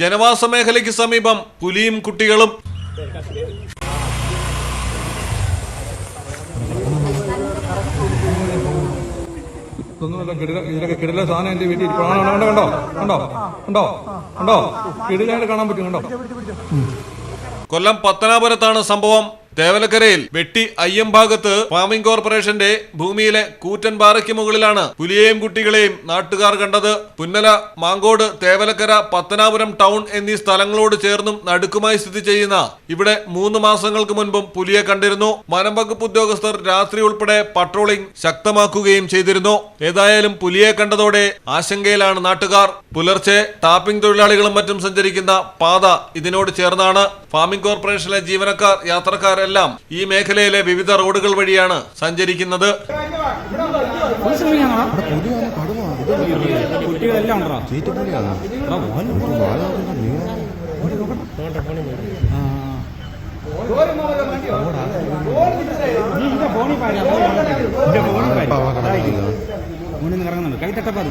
ജനവാസ മേഖലയ്ക്ക് സമീപം പുലിയും കുട്ടികളും ഇതൊന്നുമല്ല കിടില ഇതിലൊക്കെ കിടില സാധനം എന്റെ വീട്ടിൽ. കണ്ടോ കണ്ടോ കണ്ടോ കണ്ടോ കണ്ടോ കിടിലായിട്ട് കാണാൻ പറ്റും കണ്ടോ കൊല്ലം പത്തനാപുരത്താണ് സംഭവം തേവലക്കരയിൽ വെട്ടി അയ്യം ഭാഗത്ത് ഫാമിംഗ് കോർപ്പറേഷന്റെ ഭൂമിയിലെ കൂറ്റൻ പാറയ്ക്ക് മുകളിലാണ് പുലിയെയും കുട്ടികളെയും നാട്ടുകാർ കണ്ടത്. പുന്നല മാങ്കോട് തേവലക്കര പത്തനാപുരം ടൗൺ എന്നീ സ്ഥലങ്ങളോട് ചേർന്നും നടുക്കുമായി സ്ഥിതി ചെയ്യുന്ന ഇവിടെ മൂന്ന് മാസങ്ങൾക്ക് മുൻപും പുലിയെ കണ്ടിരുന്നു. വനം വകുപ്പ് ഉദ്യോഗസ്ഥർ രാത്രി ഉൾപ്പെടെ പട്രോളിംഗ് ശക്തമാക്കുകയും ചെയ്തിരുന്നു. ഏതായാലും പുലിയെ കണ്ടതോടെ ആശങ്കയിലാണ് നാട്ടുകാർ. പുലർച്ചെ ടാപ്പിംഗ് തൊഴിലാളികളും മറ്റും സഞ്ചരിക്കുന്ന പാത ഇതിനോട് ചേർന്നാണ്. ഫാമിംഗ് കോർപ്പറേഷനിലെ ജീവനക്കാർ വാഹനങ്ങളെല്ലാം ഈ മേഖലയിലെ വിവിധ റോഡുകൾ വഴിയാണ് സഞ്ചരിക്കുന്നത്. കൈ തട്ടപ്പാത്